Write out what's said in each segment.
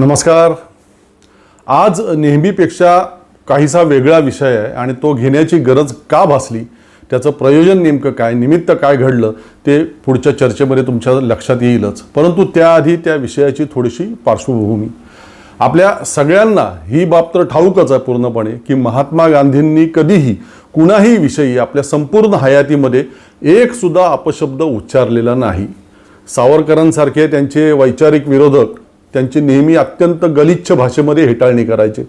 नमस्कार. आज नेहमीपेक्षा काहीसा वेगळा विषय आहे आणि तो घेण्याची गरज का भासली? त्याचं प्रयोजन नेमकं काय? निमित्त काय घडलं? ते पुढच्या चर्चेमध्ये तुमच्या लक्षात येईलच. परंतु त्याआधी त्या विषयाची थोडीशी पार्श्वभूमी. आपल्या सगळ्यांना ही बाब तर ठाऊकच आहे पूर्णपणे की महात्मा गांधींनी कधीही कुणाही विषयी आपल्या संपूर्ण हयातीमध्ये एकसुद्धा अपशब्द उच्चारलेला नाही. सावरकरांसारखे त्यांचे वैचारिक विरोधक त्यांची नेहमी अत्यंत गलिच्छ भाषेमध्ये हेटाळणी करायचे.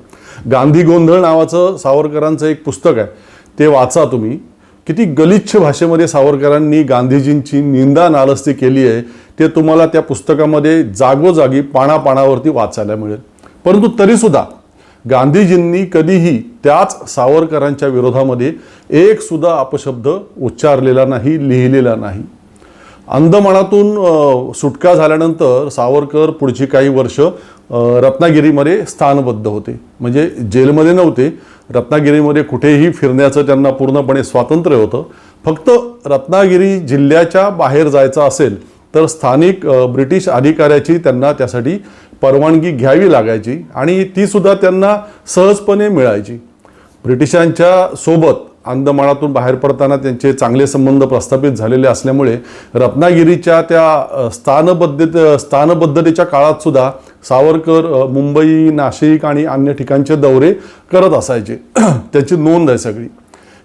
गांधी गोंधळ नावाचं सावरकरांचं एक पुस्तक आहे. ते वाचा तुम्ही. किती गलिच्छ भाषेमध्ये सावरकरांनी गांधीजींची निंदा नालस्ती केली आहे ते तुम्हाला त्या पुस्तकामध्ये जागोजागी पानापानावरती वाचायला मिळेल. परंतु तरीसुद्धा गांधीजींनी कधीही त्याच सावरकरांच्या विरोधामध्ये एकसुद्धा अपशब्द उच्चारलेला नाही लिहिलेला नाही. अंदमानातून सुटका झाल्यानंतर सावरकर पुढची काही वर्ष रत्नागिरीमध्ये स्थानबद्ध होते. म्हणजे जेलमध्ये नव्हते. रत्नागिरीमध्ये कुठेही फिरण्याचं त्यांना पूर्णपणे स्वातंत्र्य होतं. फक्त रत्नागिरी जिल्ह्याच्या बाहेर जायचं असेल तर स्थानिक ब्रिटिश अधिकाऱ्याची त्यांना त्यासाठी परवानगी घ्यावी लागायची आणि तीसुद्धा त्यांना सहजपणे मिळायची. ब्रिटिशांच्या सोबत अंदमाळातून बाहेर पडताना त्यांचे चांगले संबंध प्रस्थापित झालेले असल्यामुळे रत्नागिरीच्या त्या स्थानबद्ध स्थानबद्धतेच्या काळात सुद्धा सावरकर मुंबई नाशिक आणि अन्य ठिकाणचे दौरे करत असायचे. त्याची नोंद आहे सगळी.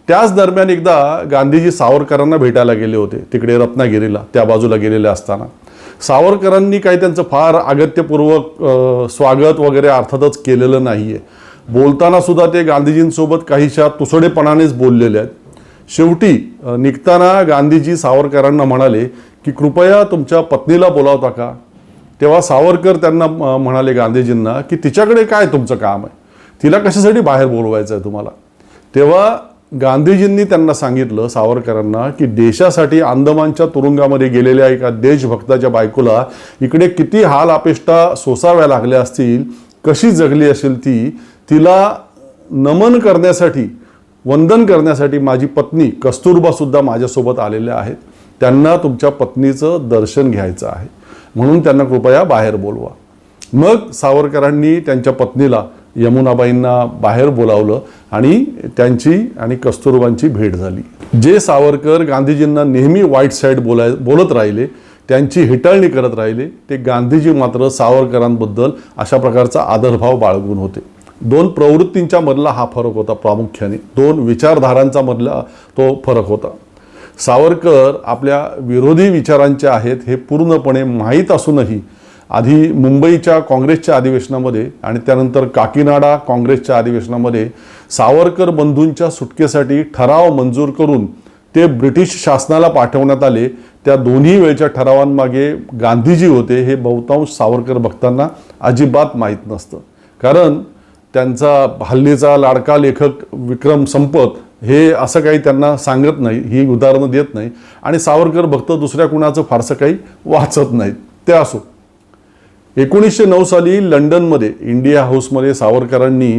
त्याच दरम्यान एकदा गांधीजी सावरकरांना भेटायला गेले होते तिकडे रत्नागिरीला त्या बाजूला गेलेले असताना. सावरकरांनी काही त्यांचं फार अगत्यपूर्वक स्वागत वगैरे अर्थातच केलेलं नाही आहे बोलताना सुद्धा ते गांधीजींसोबत काहीशा तुसडेपणानेच बोललेले आहेत. शेवटी निघताना गांधीजी सावरकरांना म्हणाले की कृपया तुमच्या पत्नीला बोलावता का? तेव्हा सावरकर त्यांना म्हणाले गांधीजींना की तिच्याकडे काय तुमचं काम आहे? तिला कशासाठी बाहेर बोलवायचं आहे तुम्हाला? तेव्हा गांधीजींनी त्यांना सांगितलं सावरकरांना की देशासाठी अंदमानच्या तुरुंगामध्ये गेलेल्या एका देशभक्ताच्या बायकोला इकडे किती हाल अपेष्टा सोसाव्या लागल्या असतील कशी जगली असेल ती तिला नमन करण्यासाठी वंदन करण्यासाठी माझी पत्नी कस्तुरबासुद्धा माझ्यासोबत आलेल्या आहेत. त्यांना तुमच्या पत्नीचं दर्शन घ्यायचं आहे. म्हणून त्यांना कृपया बाहेर बोलवा. मग सावरकरांनी त्यांच्या पत्नीला यमुनाबाईंना बाहेर बोलावलं आणि त्यांची आणि कस्तुरबांची भेट झाली. जे सावरकर गांधीजींना नेहमी वाईट साईड बोलाय बोलत राहिले त्यांची हिटाळणी करत राहिले ते गांधीजी मात्र सावरकरांबद्दल अशा प्रकारचा आदरभाव बाळगून होते. दोन प्रवृत्तींच्या मधला हा फरक होता प्रामुख्याने. दोन विचारधारांचा मधला तो फरक होता. सावरकर आपल्या विरोधी विचारांचे आहेत हे पूर्णपणे माहीत असूनही आधी मुंबईच्या काँग्रेसच्या अधिवेशनामध्ये आणि त्यानंतर काकीनाडा काँग्रेसच्या अधिवेशनामध्ये सावरकर बंधूंच्या सुटकेसाठी ठराव मंजूर करून ते ब्रिटिश शासनाला पाठवण्यात आले. त्या दोन्ही वेळच्या ठरावांमागे गांधीजी होते हे बहुतांश सावरकर भक्तांना अजिबात माहीत नसतं. कारण त्यांचा हल्लीचा लाडका लेखक विक्रम संपत हे असं काही त्यांना सांगत नाही ही उदाहरणं देत नाही. आणि सावरकर भक्त दुसऱ्या कुणाचं फारसं काही वाचत नाहीत. ते असो. एकोणीसशे नऊ साली लंडनमध्ये इंडिया हाऊसमध्ये सावरकरांनी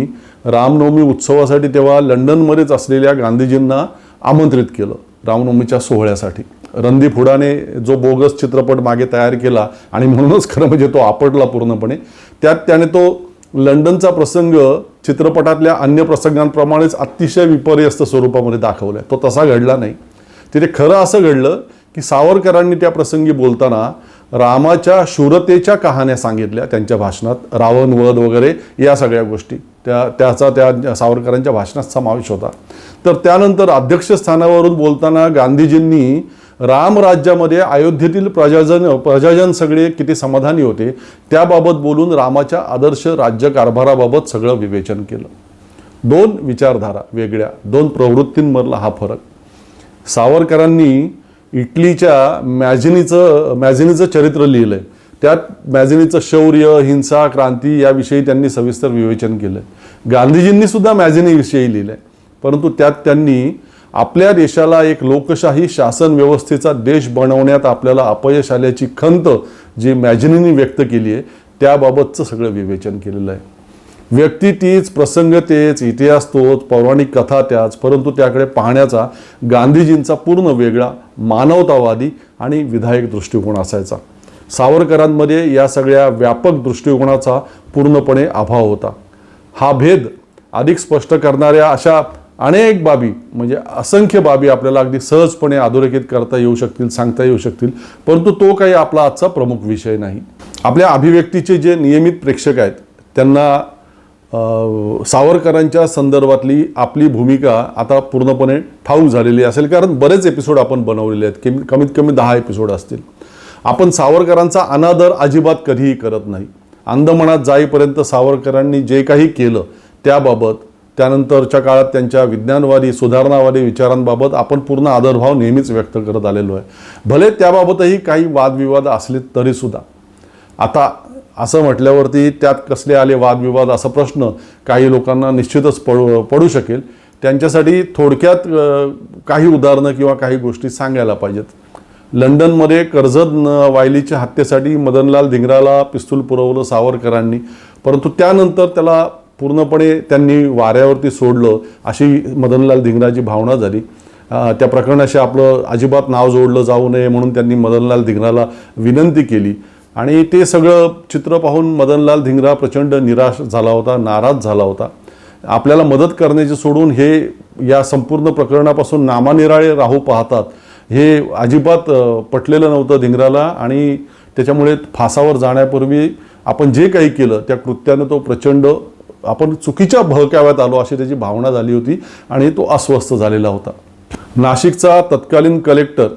रामनवमी उत्सवासाठी तेव्हा लंडनमध्येच असलेल्या गांधीजींना आमंत्रित केलं रामनवमीच्या सोहळ्यासाठी. रणदीप हुडाने जो बोगस चित्रपट मागे तयार केला आणि म्हणूनच खरं म्हणजे तो आपटला पूर्णपणे त्यात त्याने तो लंडनचा प्रसंग चित्रपटातल्या अन्य प्रसंगांप्रमाणेच अतिशय विपर्यस्त स्वरूपामध्ये दाखवलाय. तो तसा घडला नाही. तिथे खरं असं घडलं की सावरकरांनी त्या प्रसंगी बोलताना रामाच्या शूरतेच्या कहाण्या सांगितल्या त्यांच्या भाषणात रावण वध वगैरे या सगळ्या गोष्टी. त्या त्याचा त्या सावरकरांच्या भाषणात समावेश होता. तर त्यानंतर अध्यक्षस्थानावरून बोलताना गांधीजींनी रामराज्यामध्ये अयोध्येतील प्रजाजन प्रजाजन सगळे किती समाधानी होते त्याबाबत बोलून रामाच्या आदर्श राज्यकारभाराबाबत सगळं विवेचन केलं. दोन विचारधारा वेगळ्या दोन प्रवृत्तींमधला हा फरक. सावरकरांनी इटलीच्या मॅझिनीचं मॅझिनीचं चरित्र लिहिलं आहे त्यात मॅझिनीचं शौर्य हिंसा क्रांती याविषयी त्यांनी सविस्तर विवेचन केलं आहे गांधीजींनी सुद्धा मॅझिनीविषयी लिहिलं आहे परंतु त्यात त्यांनी आपल्या देशाला एक लोकशाही शासन व्यवस्थेचा देश बनवण्यात आपल्याला अपयश आल्याची खंत जी मॅझिनीने व्यक्त केली आहे त्याबाबतचं सगळं विवेचन केलेलं आहे. व्यक्ती तीच प्रसंग तेच इतिहास तोच पौराणिक कथा त्याच परंतु त्याकडे पाहण्याचा गांधीजींचा पूर्ण वेगळा मानवतावादी आणि विधायक दृष्टिकोन असायचा. सावरकरांमध्ये या सगळ्या व्यापक दृष्टिकोनाचा पूर्णपणे अभाव होता. हा भेद अधिक स्पष्ट करणाऱ्या अशा अनेक बाबी म्हणजे असंख्य बाबी आपल्याला अगदी सहजपणे अधोरेखित करता येऊ शकतील सांगता येऊ शकतील परंतु तो काही आपला आजचा प्रमुख विषय नाही. आपल्या अभिव्यक्तीचे जे नियमित प्रेक्षक आहेत त्यांना सावरकरांच्या संदर्भातली आपली भूमिका आता पूर्णपणे ठाऊक झालेली असेल कारण बरेच एपिसोड आपण बनवलेले आहेत कमी कमीत कमी दहा एपिसोड असतील. आपण सावरकरांचा अनादर अजिबात कधीही करत नाही. अंदमनात जाईपर्यंत सावरकरांनी जे काही केलं त्याबाबत त्यानंतरच्या काळात त्यांच्या विज्ञानवादी सुधारणावादी विचारांबाबत आपण पूर्ण आदरभाव नेहमीच व्यक्त करत आलेलो आहे. भले त्याबाबतही काही वादविवाद असले तरीसुद्धा आता असं म्हटल्यावरती त्यात कसले आले वादविवाद असा प्रश्न काही लोकांना निश्चितच पडू पडू शकेल. त्यांच्यासाठी थोडक्यात काही उदाहरणं किंवा काही गोष्टी सांगायला पाहिजेत. लंडनमध्ये कर्जत वायलीच्या हत्येसाठी मदनलाल धिंगराला पिस्तूल पुरवलं सावरकरांनी. परंतु त्यानंतर त्याला पूर्णपणे त्यांनी वाऱ्यावरती सोडलं अशी मदनलाल धिंगराची भावना झाली. त्या प्रकरणाशी आपलं अजिबात नाव जोडलं जाऊ नये म्हणून त्यांनी मदनलाल धिंगराला विनंती केली. आणि ते सगळं चित्र पाहून मदनलाल धिंगरा प्रचंड निराश झाला होता नाराज झाला होता. आपल्याला मदत करण्याचे सोडून हे या संपूर्ण प्रकरणापासून नामानिराळे राहू पाहतात. हे अजिबात पटलेलं नव्हतं धिंगराला आणि त्याच्यामुळे फासावर जाण्यापूर्वी आपण जे काही केलं त्या कृत्यानं तो प्रचंड आपण चुकीच्या भळकाव्यात आलो अशी त्याची भावना झाली होती आणि तो अस्वस्थ झालेला होता. नाशिकचा तत्कालीन collector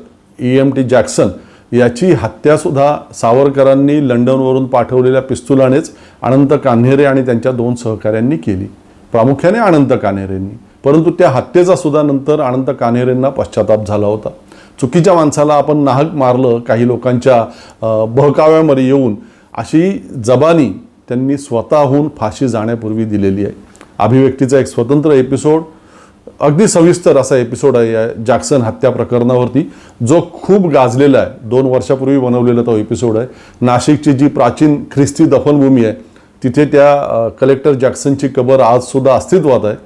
E. M. T. Jackson याची हत्यासुद्धा सावरकरांनी लंडनवरून पाठवलेल्या पिस्तुलानेच अनंत कान्हेरे आणि त्यांच्या दोन सहकाऱ्यांनी केली. प्रामुख्याने अनंत कान्हेरेंनी परंतु त्या हत्येचा सुद्धा नंतर अनंत कान्हेरेंना पश्चाताप झाला होता. चुकीच्या माणसाला आपण नाहक मारलं काही लोकांच्या बहकाव्यामध्ये येऊन अशी जबानी त्यांनी स्वतःहून फाशी जाण्यापूर्वी दिलेली आहे. अभिव्यक्तीचा एक स्वतंत्र एपिसोड अगदी सविस्तर असा एपिसोड आहे या जॅक्सन हत्या प्रकरणावरती जो खूप गाजलेला आहे. दोन वर्षापूर्वी बनवलेला तो एपिसोड आहे. नाशिकची जी प्राचीन ख्रिस्ती दफनभूमी आहे तिथे त्या कलेक्टर जॅक्सनची कबर आजसुद्धा अस्तित्वात आहे.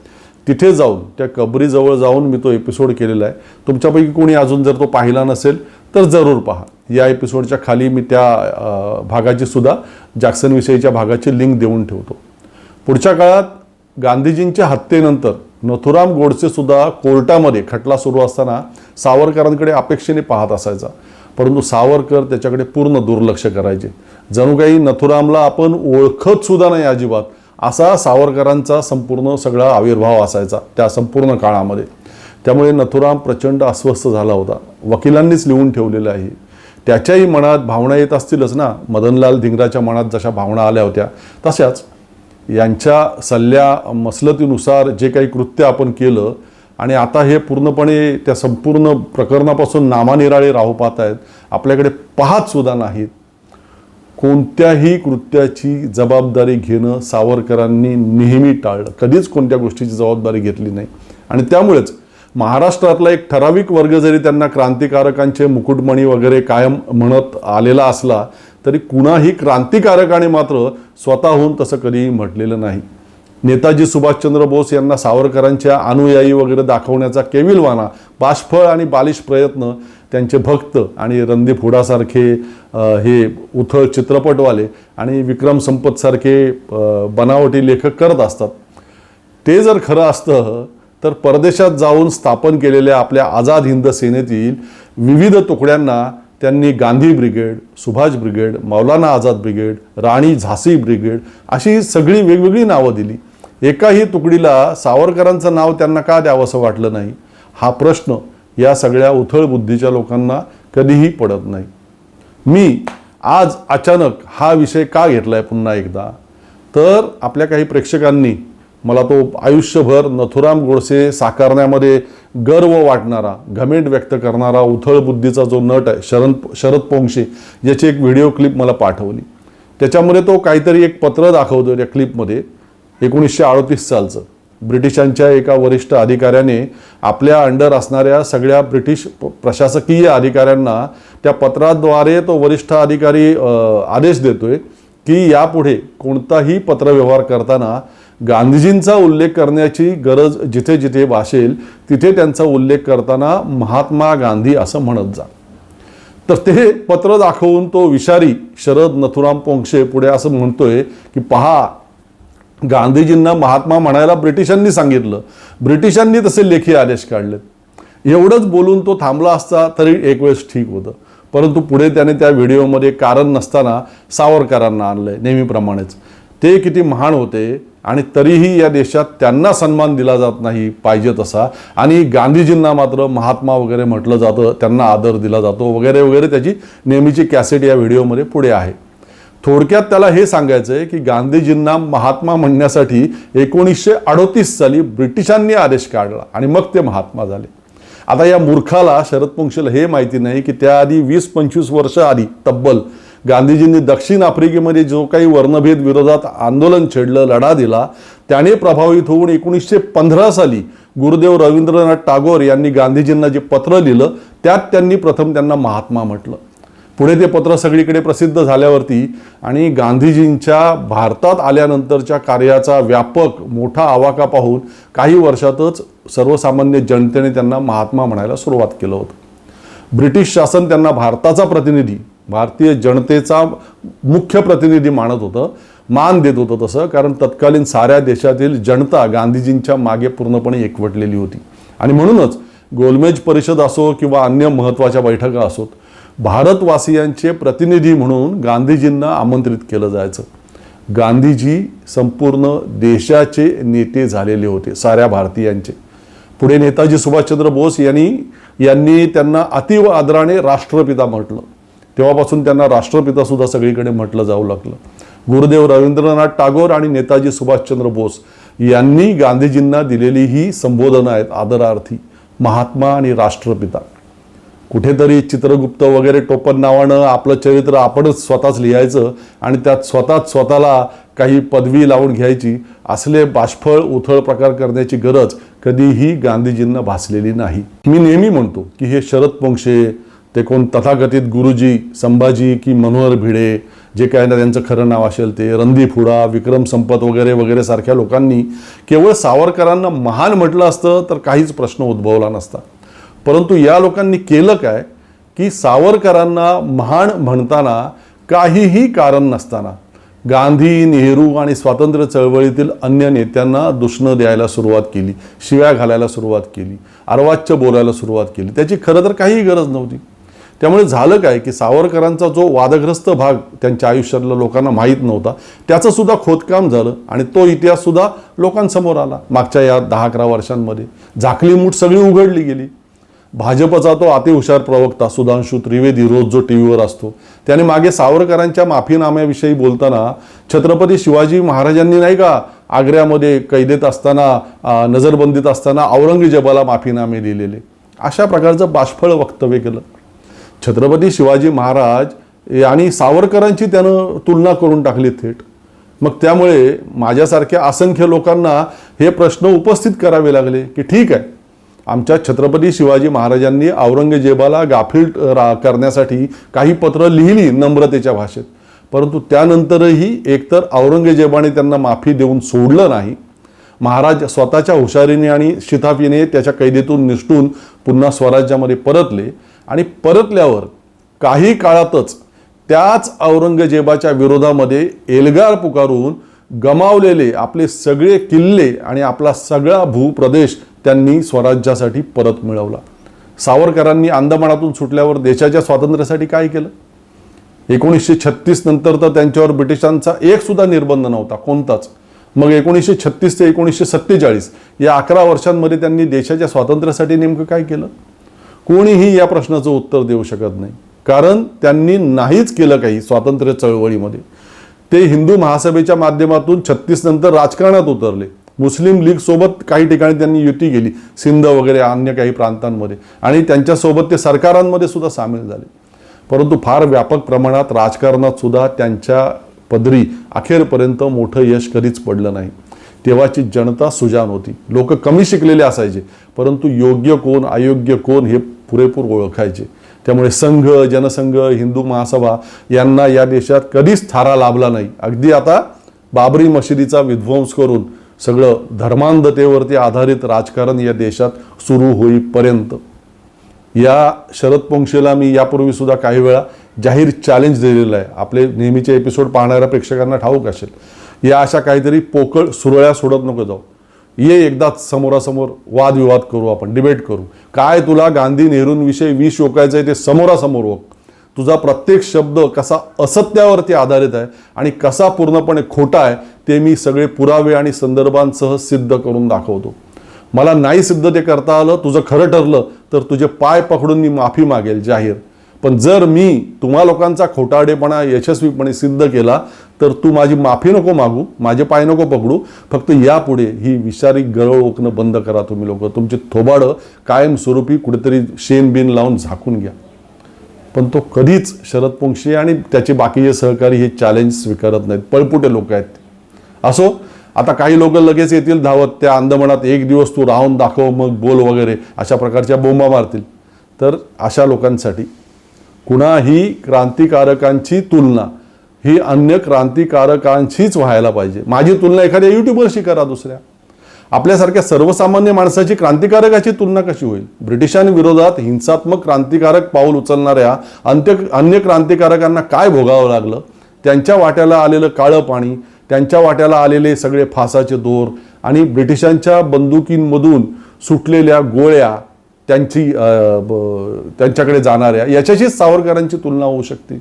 तिथे जाऊन त्या कबरीजवळ जाऊन मी तो एपिसोड केलेला आहे. तुमच्यापैकी कोणी अजून जर तो पाहिला नसेल तर जरूर पहा. या एपिसोडच्या खाली मी त्या भागाचीसुद्धा भागाची सुद्धा जॅक्सनविषयीच्या भागाची लिंक देऊन ठेवतो. पुढच्या काळात गांधीजींच्या हत्येनंतर नथुराम गोडसेसुद्धा कोर्टामध्ये खटला सुरू असताना सावरकरांकडे अपेक्षेने पाहत असायचा. परंतु सावरकर त्याच्याकडे पूर्ण दुर्लक्ष करायचे. जणू काही नथुरामला आपण ओळखत सुद्धा नाही अजिबात. असा सावरकरांचा संपूर्ण सगळा आविर्भाव असायचा त्या संपूर्ण काळामध्ये. त्यामुळे नथुराम प्रचंड अस्वस्थ झाला होता. वकिलांनीच लिहून ठेवलेलं आहे. त्याच्याही मनात भावना येत असतीलच ना? मदनलाल धिंगराच्या मनात जशा भावना आल्या होत्या तशाच यांच्या सल्ल्या मसलतीनुसार जे काही कृत्य आपण केलं आणि आता हे पूर्णपणे त्या संपूर्ण प्रकरणापासून नामानिराळे राहू पाहत आहेत आपल्याकडे पाहत सुद्धा नाहीत. कोणत्याही कृत्याची जबाबदारी घेणं सावरकरांनी नेहमी टाळलं. कधीच कोणत्या गोष्टीची जबाबदारी घेतली नाही. आणि त्यामुळेच महाराष्ट्रातला एक ठराविक वर्ग जरी त्यांना क्रांतिकारकांचे मुकुटमणी वगैरे कायम म्हणत आलेला असला तरी कुणाही क्रांतिकारकाने मात्र स्वतःहून तसं कधीही म्हटलेलं नाही. नेताजी सुभाषचंद्र बोस यांना सावरकरांच्या अनुयायी वगैरे दाखवण्याचा केविलवाना बाष्फळ आणि बालिश प्रयत्न त्यांचे भक्त आणि रणदीप हुडासारखे हे उथळ चित्रपटवाले आणि विक्रम संपतसारखे बनावटी लेखक करत असतात. ते जर खरं असतं तर परदेशात जाऊन स्थापन केलेल्या आपल्या आझाद हिंद सेनेतील विविध तुकड्यांना त्यांनी Gandhi brigade Subhash brigade Maulana Azad brigade Rani झासी brigade अशी सगळी वेगवेगळी नावं दिली. एकाही तुकडीला सावरकरांचं नाव त्यांना का द्यावं असं वाटलं नाही? हा प्रश्न या सगळ्या उथळ बुद्धीच्या लोकांना कधीही पडत नाही. मी आज अचानक हा विषय का घेतला आहे पुन्हा एकदा? तर आपल्या काही प्रेक्षकांनी मला तो आयुष्यभर नथुराम गोडसे साकारण्यामध्ये गर्व वाटणारा घमेंट व्यक्त करणारा उथळ बुद्धीचा जो नट आहे शरण शरद पोंक्षे याची एक व्हिडिओ क्लिप मला पाठवली. त्याच्यामध्ये तो काहीतरी एक पत्र दाखवतो त्या क्लिपमध्ये एकोणीसशे अडतीस सालचं. ब्रिटिशांच्या एका वरिष्ठ अधिकाऱ्याने आपल्या अंडर असणाऱ्या सगळ्या ब्रिटिश प्रशासकीय अधिकाऱ्यांना त्या पत्राद्वारे तो वरिष्ठ अधिकारी आदेश देतोय की यापुढे कोणताही पत्रव्यवहार करताना गांधीजींचा उल्लेख करण्याची गरज जिथे जिथे भासेल तिथे त्यांचा उल्लेख करताना महात्मा गांधी असं म्हणत जा. तर ते पत्र दाखवून तो विषारी शरद नथुराम पोंक्षे पुढे असं म्हणतोय की पहा गांधीजींना महात्मा म्हणायला ब्रिटिशांनी सांगितलं. ब्रिटिशांनी तसे लेखी आदेश काढलेत. एवढंच बोलून तो थांबला असता तरी एक वेळेस ठीक होतं. परंतु पुढे त्याने त्या व्हिडिओमध्ये कारण नसताना सावरकरांना आणलंय नेहमीप्रमाणेच. ते किती महान होते आणि तरीही या देशात त्यांना सन्मान दिला जात नाही पाहिजे तसा. आणि गांधीजींना मात्र महात्मा वगैरे म्हटलं जातं त्यांना आदर दिला जातो वगैरे वगैरे त्याची नेहमीची कॅसेट या व्हिडिओमध्ये पुढे आहे. थोडक्यात त्याला हे सांगायचं आहे की गांधीजींना महात्मा म्हणण्यासाठी एकोणीसशे अडोतीस साली ब्रिटिशांनी आदेश काढला आणि मग ते महात्मा झाले. आता या मूर्खाला शरद पोंक्षेला हे माहिती नाही की त्याआधी वीस पंचवीस वर्ष आधी तब्बल गांधीजींनी दक्षिण आफ्रिकेमध्ये जो काही वर्णभेद विरोधात आंदोलन छेडलं लढा दिला त्याने प्रभावित होऊन एकोणीसशे पंधरा साली गुरुदेव रवींद्रनाथ टागोर यांनी गांधीजींना जे पत्र लिहिलं त्यात त्यांनी प्रथम त्यांना महात्मा म्हटलं. पुढे ते पत्र सगळीकडे प्रसिद्ध झाल्यावरती आणि गांधीजींच्या भारतात आल्यानंतरच्या कार्याचा व्यापक मोठा आवाका पाहून काही वर्षातच सर्वसामान्य जनतेने त्यांना महात्मा म्हणायला सुरुवात केलं होतं. ब्रिटिश शासन त्यांना भारताचा प्रतिनिधी भारतीय जनतेचा मुख्य प्रतिनिधी मानत होतं मान देत होतं तसं कारण तत्कालीन साऱ्या देशातील जनता गांधीजींच्या मागे पूर्णपणे एकवटलेली होती. आणि म्हणूनच गोलमेज परिषद असो किंवा अन्य महत्त्वाच्या बैठका असोत भारतवासियांचे प्रतिनिधी म्हणून गांधीजींना आमंत्रित केलं जायचं. गांधीजी संपूर्ण देशाचे नेते झालेले होते साऱ्या भारतीयांचे. पुढे नेताजी सुभाषचंद्र बोस यांनी यांनी त्यांना अतिव आदराने राष्ट्रपिता म्हटलं. तेव्हापासून त्यांना राष्ट्रपिता सुद्धा सगळीकडे म्हटलं जाऊ लागलं. गुरुदेव रवींद्रनाथ टागोर आणि नेताजी सुभाषचंद्र बोस यांनी गांधीजींना दिलेली ही संबोधनं आहेत आदरार्थी महात्मा आणि राष्ट्रपिता. कुठेतरी चित्रगुप्त वगैरे टोपण नावानं आपलं चरित्र आपणच स्वतःच लिहायचं आणि त्यात स्वतःच स्वतःला काही पदवी लावून घ्यायची असले बाष्फळ उथळ प्रकार करण्याची गरज कधीही गांधीजींना भासलेली नाही. मी नेहमी म्हणतो की हे शरद पोंक्षे ते कोण तथाकथित गुरुजी संभाजी की मनोहर भिडे जे काय ना त्यांचं खरं नाव असेल ते रणदीप हुडा विक्रम संपत वगैरे वगैरे सारख्या लोकांनी केवळ सावरकरांना महान म्हटलं असतं तर काहीच प्रश्न उद्भवला नसता. परंतु या लोकांनी केलं काय? की सावरकरांना महान म्हणताना काहीही कारण नसताना गांधी नेहरू आणि स्वातंत्र्य चळवळीतील अन्य नेत्यांना दुष्ण द्यायला सुरुवात केली शिव्या घालायला सुरुवात केली अर्वाच्य बोलायला सुरुवात केली. त्याची खरं तर काहीही गरज नव्हती. त्यामुळे झालं काय की सावरकरांचा जो वादग्रस्त भाग त्यांच्या आयुष्यातल्या लोकांना माहीत नव्हता त्याचं सुद्धा खोदकाम झालं आणि तो इतिहाससुद्धा लोकांसमोर आला. मागच्या या दहा अकरा वर्षांमध्ये झाकली मूठ सगळी उघडली गेली. भाजपचा तो अतिहुशार प्रवक्ता सुधांशू त्रिवेदी रोज जो टी व्हीवर असतो त्याने मागे सावरकरांच्या माफीनाम्याविषयी बोलताना छत्रपती शिवाजी महाराजांनी नाही का आग्र्यामध्ये कैदेत असताना नजरबंदीत असताना औरंगजेबाला माफीनामे दिलेले? अशा प्रकारचं बाष्फळ वक्तव्य केलं. छत्रपती शिवाजी महाराज आणि सावरकरांची त्यानं तुलना करून टाकली थेट. मग त्यामुळे माझ्यासारख्या असंख्य लोकांना हे प्रश्न उपस्थित करावे लागले की ठीक आहे आमच्या छत्रपती शिवाजी महाराजांनी औरंगजेबाला गाफील रा करण्यासाठी काही पत्र लिहिली नम्रतेच्या भाषेत. परंतु त्यानंतरही एकतर औरंगजेबाने त्यांना माफी देऊन सोडलं नाही महाराज स्वतःच्या हुशारीने आणि शिताफीने त्याच्या कैदेतून निसटून पुन्हा स्वराज्यामध्ये परतले आणि परतल्यावर काही काळातच त्याच औरंगजेबाच्या विरोधामध्ये एल्गार पुकारून गमावलेले आपले सगळे किल्ले आणि आपला सगळा भूप्रदेश त्यांनी स्वराज्यासाठी परत मिळवला. सावरकरांनी अंदमानातून सुटल्यावर देशाच्या स्वातंत्र्यासाठी काय केलं? एकोणीसशे छत्तीस नंतर तर त्यांच्यावर ब्रिटिशांचा एक सुद्धा निर्बंध नव्हता कोणताच. मग एकोणीसशे छत्तीस ते एकोणीसशे सत्तेचाळीस या अकरा वर्षांमध्ये त्यांनी देशाच्या स्वातंत्र्यासाठी नेमकं काय केलं? कोणीही या प्रश्नाचं उत्तर देऊ शकत नाही. कारण त्यांनी नाहीच केलं काही स्वातंत्र्य चळवळीमध्ये. ते हिंदू महासभेच्या माध्यमातून छत्तीस नंतर राजकारणात उतरले. मुस्लिम लीग सोबत काही ठिकाणी त्यांनी युती केली. सिंध वगैरे अन्य काही प्रांतांमध्ये. आणि त्यांच्यासोबत ते सरकारांमध्ये सुद्धा सामील झाले. परंतु फार व्यापक प्रमाणात राजकारणात सुद्धा त्यांच्या पदरी अखेरपर्यंत मोठं यश कधीच पडलं नाही. तेव्हाची जनता सुजान होती. लोक कमी शिकलेले असायचे. परंतु योग्य कोण अयोग्य कोण हे पुरेपूर ओळखायचे. त्यामुळे संघ जनसंघ हिंदू महासभा यांना या देशात कधीच थारा लाभला नाही. अगदी आता बाबरी मशिदीचा विध्वंस करून सगळं धर्मांधतेवरती आधारित राजकारण या देशात सुरू होईपर्यंत. या शरद पोंक्षेला मी यापूर्वी सुद्धा काही वेळा जाहीर चॅलेंज दिलेलं आहे. आपले नेहमीचे एपिसोड पाहणाऱ्या प्रेक्षकांना ठाऊक असेल. या अशा काहीतरी पोकळ सुरळ्या सोडत नको जाऊ. ये एकदाच समोरासमोर वादविवाद करू आपण डिबेट करू. काय तुला गांधी नेहरूंविषयी विष ओकायचं आहे ते समोरासमोर ओक. तुझा प्रत्येक शब्द कसा असत्यावरती आधारित आहे आणि कसा पूर्णपणे खोटा आहे ते मी सगळे पुरावे आणि संदर्भांसह सिद्ध करून दाखवतो. मला नाही सिद्ध ते करता आलं तुझं खरं ठरलं तर तुझे पाय पकडून मी माफी मागेल जाहीर. पण जर मी तुम्हा लोकांचा खोटारडेपणा यशस्वीपणे सिद्ध केला तर तू माझी माफी नको मागू माझे पाय नको पकडू. फक्त यापुढे ही विषारी गरळ ओकणं बंद करा तुम्ही लोक. तुमची थोबाडं कायमस्वरूपी कुठेतरी शेण बिन लावून झाकून घ्या. पण तो कधीच शरद पोंक्षे आणि त्याचे बाकीचे सहकारी हे चॅलेंज स्वीकारत नाहीत. पळपुटे लोक आहेत ते. असो? आता काही लोक लगेच येतील धावत त्या अंदमनात एक दिवस तू राहून दाखव मग बोल वगैरे अशा प्रकारच्या बोंबा मारतील. तर अशा लोकांसाठी कुणाही क्रांतिकारकांची तुलना ही अन्य क्रांतिकारकांशीच व्हायला पाहिजे. माझी तुलना एखाद्या युट्यूबरशी करा दुसऱ्या. आपल्यासारख्या सर्वसामान्य माणसाची क्रांतिकारकाची तुलना कशी होईल? ब्रिटिशांविरोधात हिंसात्मक क्रांतिकारक पाऊल उचलणाऱ्या अंत्य अन्य क्रांतिकारकांना काय भोगावं लागलं? त्यांच्या वाट्याला आलेलं काळं पाणी त्यांच्या वाट्याला आलेले सगळे फासाचे दोर आणि ब्रिटिशांच्या बंदुकींमधून सुटलेल्या गोळ्या त्यांची त्यांच्याकडे जाणाऱ्या याच्याशीच सावरकरांची तुलना होऊ शकते.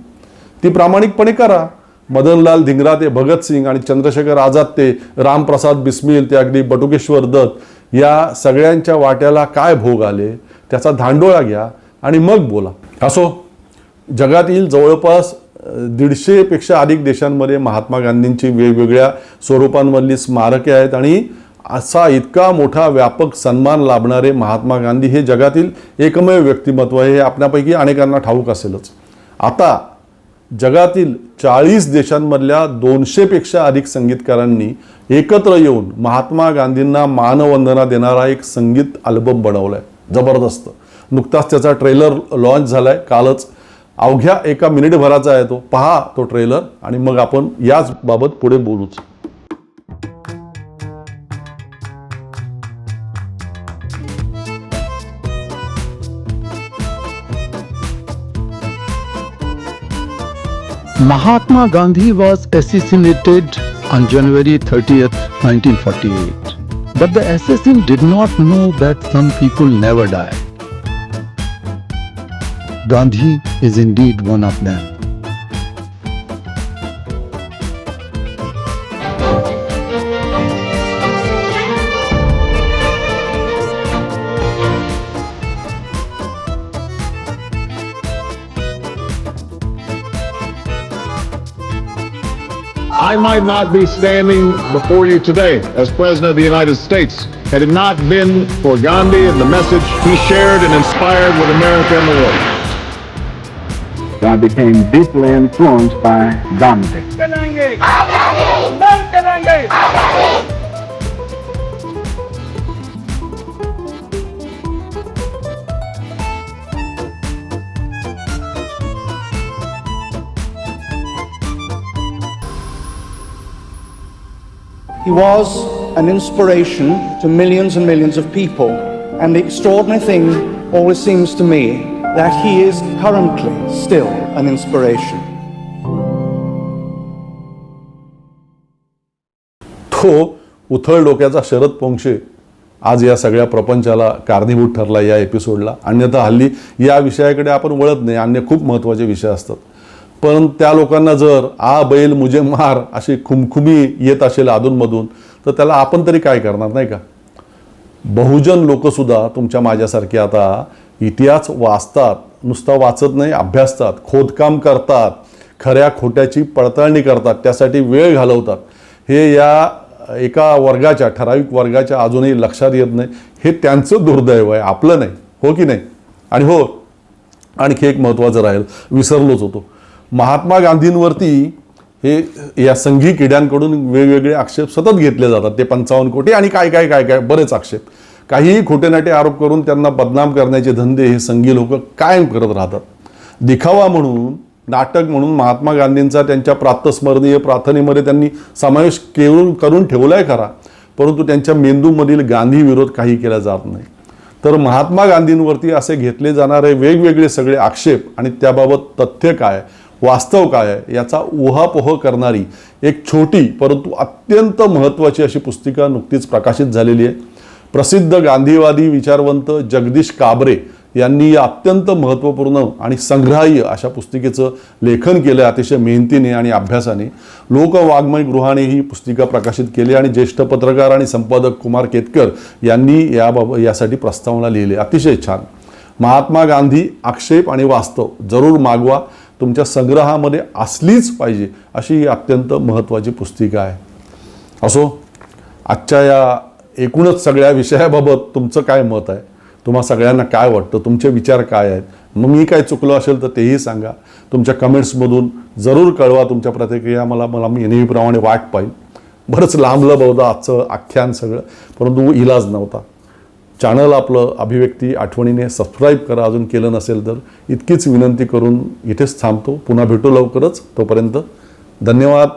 ती प्रामाणिकपणे करा. मदनलाल धिंगरा ते भगतसिंग आणि चंद्रशेखर आझाद ते रामप्रसाद बिस्मिल ते अगदी बटुकेश्वर दत्त या सगळ्यांच्या वाट्याला काय भोग आले त्याचा धांडोळा घ्या आणि मग बोला. असो जगातील जवळपास दीडशेपेक्षा अधिक देशांमध्ये महात्मा गांधींची वेगवेगळ्या स्वरूपांमधली स्मारके आहेत आणि असा इतका मोठा व्यापक सन्मान लाभणारे महात्मा गांधी हे जगातील एकमेव व्यक्तिमत्व आहे हे आपल्यापैकी अनेकांना ठाऊक असेलच. आता जगातील चाळीस देशांमधल्या दोनशेपेक्षा अधिक संगीतकारांनी एकत्र येऊन महात्मा गांधींना मानवंदना देणारा एक संगीत अल्बम बनवलाय. जबरदस्त. नुकताच त्याचा ट्रेलर लॉन्च झालाय. कालच अवघ्या एका मिनिटभराचा आहे तो. पहा तो ट्रेलर आणि मग आपण याच बाबत पुढे बोलूच. Mahatma Gandhi was assassinated on January thirtieth nineteen forty eight but the assassin did not know that some people never die Gandhi is indeed one of them. I might not be standing before you today as President of the United States had it not been for Gandhi and the message he shared and inspired with America and the world. So I became deeply influenced by Gandhi. He was an inspiration to millions and millions of people. And the extraordinary thing always seems to me that he is currently still an inspiration. तो उथळ डोक्याचा शरद पोंक्षे आज या सगळ्या प्रपंचाला कारणीभूत ठरला या एपिसोडला अन्यथा हल्ली या विषयाकडे आपण वळत नाही. अन्य खूप महत्त्वाचे विषय असतात. पण त्या लोकांना जर आ बैल मुझे मार अशी खुमखुमी येत असेल अधूनमधून तर त्याला आपण तरी काय करणार नाही का? बहुजन लोकसुद्धा तुमच्या माझ्यासारखे आता इतिहास वाचतात नुसता वाचत नाही अभ्यासतात खोदकाम करतात खऱ्या खोट्याची पडताळणी करतात त्यासाठी वेळ घालवतात. हे या एका वर्गाच्या ठराविक वर्गाच्या अजूनही लक्षात येत नाही. हे त्यांचं दुर्दैव आहे आपलं नाही हो की नाही? आणि हो आणखी एक महत्त्वाचं राहील विसरलोच होतो. महात्मा गांधींवरती हे या संघी किड्यांकडून वेगवेगळे आक्षेप सतत घेतले जातात ते पंचावन्न कोटी आणि काय काय काय काय बरेच आक्षेप. काहीही खोटेनाटे आरोप करून त्यांना बदनाम करण्याचे धंदे हे संघी लोक कायम करत राहतात. दिखावा म्हणून नाटक म्हणून महात्मा गांधींचा त्यांच्या प्रातस्मरणीय प्रार्थनेमध्ये त्यांनी समावेश केवळ करून ठेवला आहे खरा परंतु त्यांच्या मेंदूमधील गांधी विरोध काही केला जात नाही. तर महात्मा गांधींवरती असे घेतले जाणारे वेगवेगळे सगळे आक्षेप आणि त्याबाबत तथ्य काय वास्तव काय आहे याचा उहापोह करणारी एक छोटी परंतु अत्यंत महत्त्वाची अशी पुस्तिका नुकतीच प्रकाशित झालेली आहे. प्रसिद्ध गांधीवादी विचारवंत जगदीश काबरे यांनी या अत्यंत महत्त्वपूर्ण आणि संग्राह्य अशा पुस्तिकेचं लेखन केलं अतिशय मेहनतीने आणि अभ्यासाने. लोकवाङ्मय गृहाने ही पुस्तिका प्रकाशित केली आणि ज्येष्ठ पत्रकार आणि संपादक कुमार केतकर यांनी याबाबत यासाठी प्रस्तावना लिहिली. अतिशय छान. महात्मा गांधी आक्षेप आणि वास्तव जरूर मागवा. तुमच्या संग्रहामध्ये असलीच पाहिजे अशी ही अत्यंत महत्त्वाची पुस्तिका आहे. असो आजच्या या एकूणच सगळ्या विषयाबाबत तुमचं काय मत आहे? तुम्हा सगळ्यांना काय वाटतं? तुमचे विचार काय आहेत? मग मी काय चुकलो असेल तर तेही सांगा. तुमच्या कमेंट्समधून जरूर कळवा तुमच्या प्रतिक्रिया मला. मला मी नेहमीप्रमाणे वाट पाहिजे बरंच लांबलं बहुधा आजचं आख्यान सगळं. परंतु इलाज नव्हता. चॅनल आपलं अभिव्यक्ती आठवणीने सबस्क्राईब करा. अजून केलं नसेल तर इतकीच विनंती करून इथेच थांबतो. पुन्हा भेटू लवकरच. तोपर्यंत धन्यवाद.